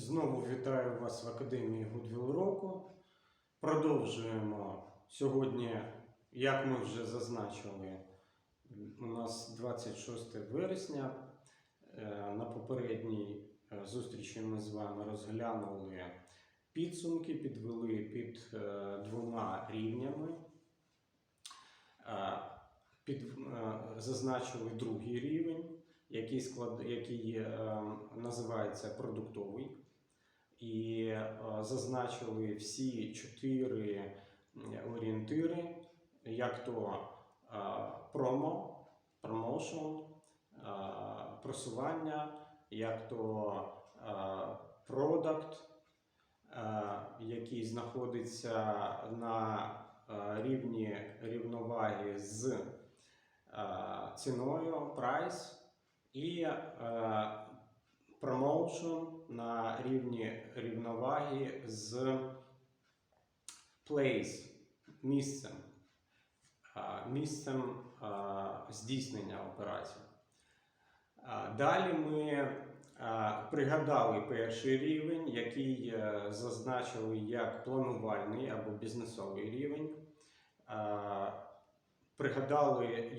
Знову вітаю вас в Академії Goodwill року. Продовжуємо сьогодні, як ми вже зазначили, у нас 26 вересня. Е, На попередній е, зустрічі ми з вами розглянули підсумки, підвели під е, двома рівнями. Під, зазначили другий рівень, який, склад, який е, називається продуктовий. І е, зазначили всі чотири орієнтири, як то е, промо, промоушен, е, просування, як то продакт, який знаходиться на рівні рівноваги з ціною, прайс, і е, промоушен на рівні рівноваги з place, місцем, місцем здійснення операції. Далі ми пригадали перший рівень, який е, зазначили як планувальний або бізнесовий рівень. Пригадали,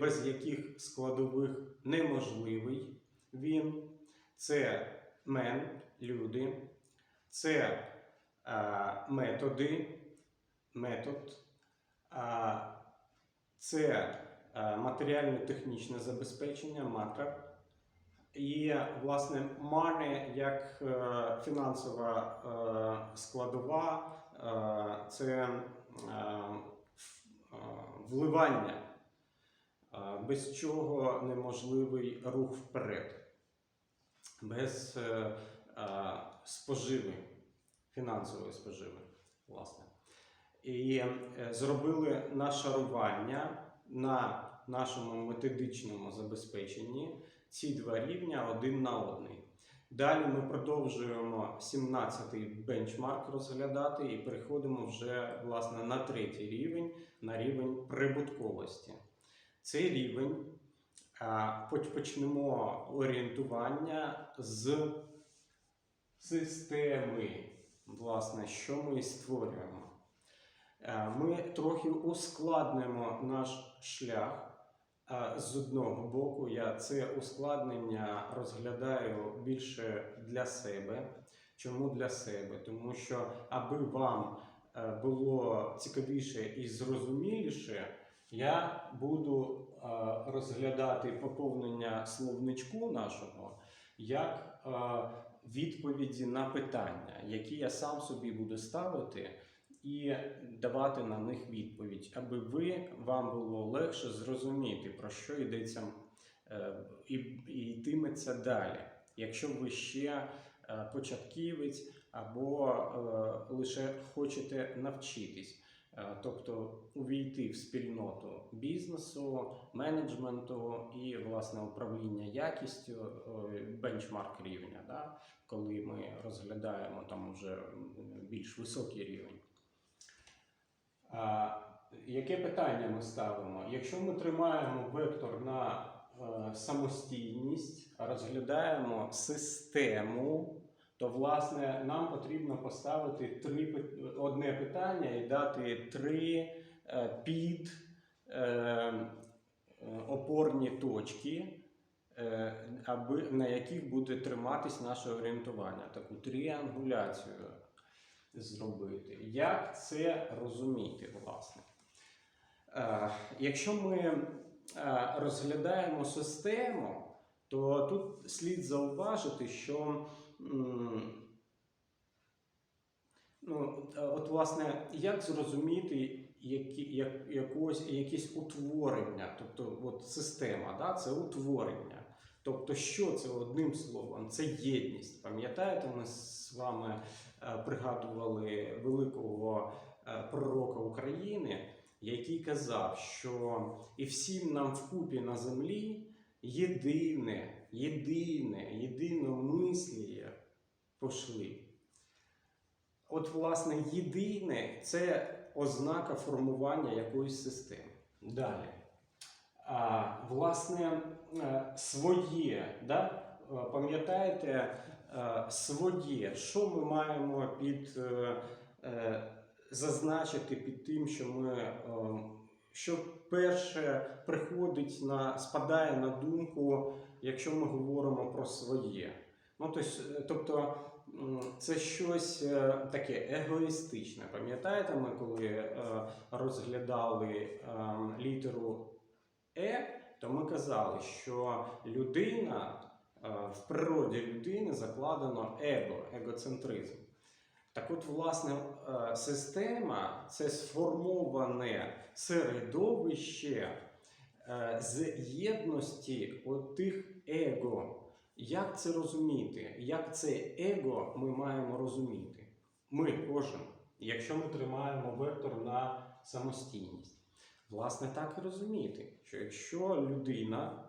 без яких складових неможливий він. Це мен, люди, це е, методи, метод, е, це матеріально-технічне забезпечення, макро, і, власне, money як е, фінансова е, складова, е, це е, е, вливання, е, без чого неможливий рух вперед без е, е, споживи, фінансової споживи, власне. І е, зробили нашарування на нашому методичному забезпеченні ці два рівня один на один. Далі ми продовжуємо 17-й бенчмарк розглядати і переходимо вже власне на третій рівень, на рівень прибутковості. Цей рівень Почнемо орієнтування з системи, власне, що ми створюємо. Е, Ми трохи ускладнимо наш шлях. Е, З одного боку, я це ускладнення розглядаю більше для себе. Чому для себе? Тому що, аби вам е, було цікавіше і зрозуміліше, я буду розглядати поповнення словничку нашого як е, відповіді на питання, які я сам собі буду ставити і давати на них відповідь, аби ви вам було легше зрозуміти, про що йдеться е, і, і йтиметься далі. Якщо ви ще е, початківець або лише хочете навчитись. Е, Тобто увійти в спільноту бізнесу, менеджменту і власне управління якістю е, бенчмарк рівня, да? коли ми розглядаємо там уже більш високий рівень. Яке питання ми ставимо? Якщо ми тримаємо вектор на е, самостійність, розглядаємо систему, то власне нам потрібно поставити три одне питання і дати три е, під е, е, опорні точки, аби, на яких буде триматись наше орієнтування, таку тріангуляцію зробити. Як це розуміти, власне? Якщо ми розглядаємо систему, то тут слід зауважити, що ну, е, от, власне, як зрозуміти які, як, якось, якісь утворення, тобто от система, да, це утворення. Тобто, що це одним словом? Це єдність. Пам'ятаєте, ми з вами е, пригадували великого е, пророка України, який казав, що і всім нам вкупі на землі єдине, єдине, єдиномисліє пошли. От, власне, єдине це ознака формування якоїсь системи. Далі. А, власне, е, своє, да? Е, пам'ятаєте, е, своє, що ми маємо під зазначити під тим, що ми що перше приходить на спадає на думку, якщо ми говоримо про своє. Ну, е, тобто це щось е, таке егоїстичне. Пам'ятаєте, ми коли е, розглядали е, літеру Е, то ми казали, що людина в природі людини закладено его, егоцентризм. Так от, власне, е, система це сформоване середовище е, з єдності отих его. Як це розуміти? Як це его ми маємо розуміти? Ми кожен, якщо ми тримаємо вектор на самостійність. Власне, так і розуміти, що якщо людина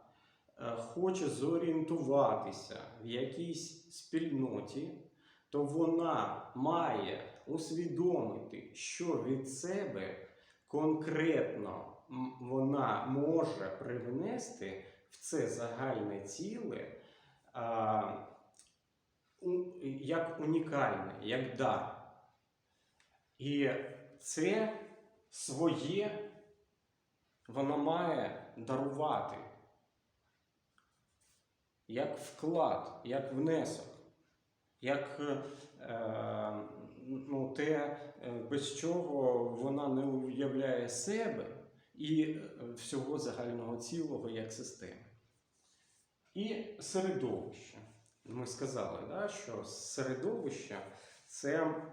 е, хоче зорієнтуватися в якійсь спільноті, то вона має усвідомити, що від себе конкретно вона може привнести в це загальне ціле а, як унікальне, як дар. І це своє воно має дарувати як вклад, як внесок, як е, ну, те, е, без чого вона не уявляє себе і е, всього загального цілого як системи. І середовище. Ми сказали, да, що середовище це е,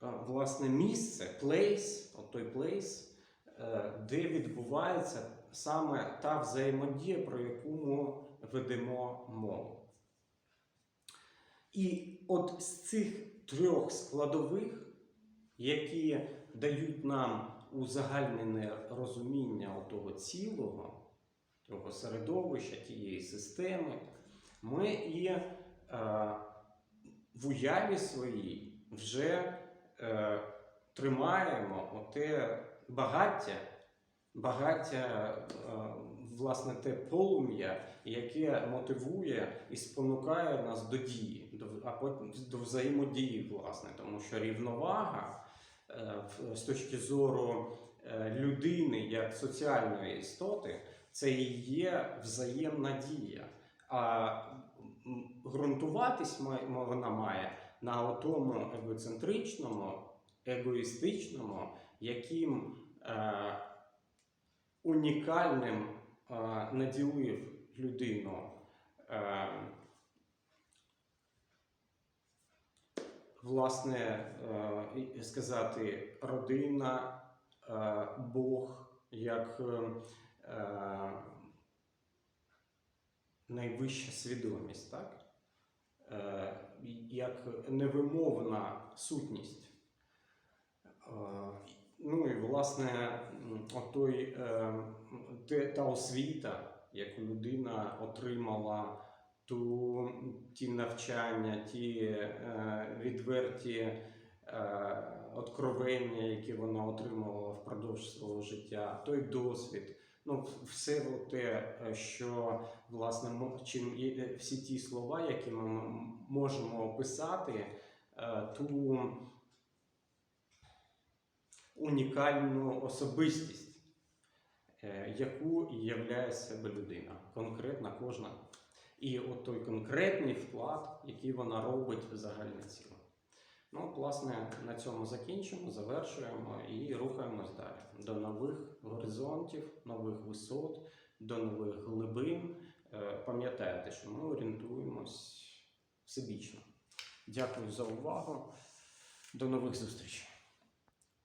власне місце, place, от той place, е, де відбувається саме та взаємодія, про яку ми ведемо мову. І от з цих трьох складових, які дають нам узагальнене розуміння того цілого, того середовища, тієї системи, ми і е, в уяві своїй вже е, тримаємо оте багаття, багаття, е, власне, те полум'я, яке мотивує і спонукає нас до дії, до, а потім до взаємодії, власне, тому що рівновага е, з точки зору е, людини як соціальної істоти, це і є взаємна дія. А ґрунтуватись вона має на тому егоцентричному, егоїстичному, яким е, унікальним наділив людину. Е, власне, е, сказати, родина, е, Бог як е, е, найвища свідомість, так? Е, як невимовна сутність. Ну і власне, отой, е, те- та освіта, яку людина отримала, ту, ті навчання, ті е, відверті е, откровення, які вона отримувала впродовж свого життя, той досвід. Ну, все те, е, що власне чим е, всі ті слова, які ми можемо описати, ту унікальну особистість, е, яку являє себе людина, конкретна кожна. І от той конкретний вклад, який вона робить в загальне ціле. Ну, от, власне, на цьому закінчимо, завершуємо і рухаємось далі до нових горизонтів, нових висот, до нових глибин. Е, Пам'ятайте, що ми орієнтуємось всебічно. Дякую за увагу. До нових зустрічей.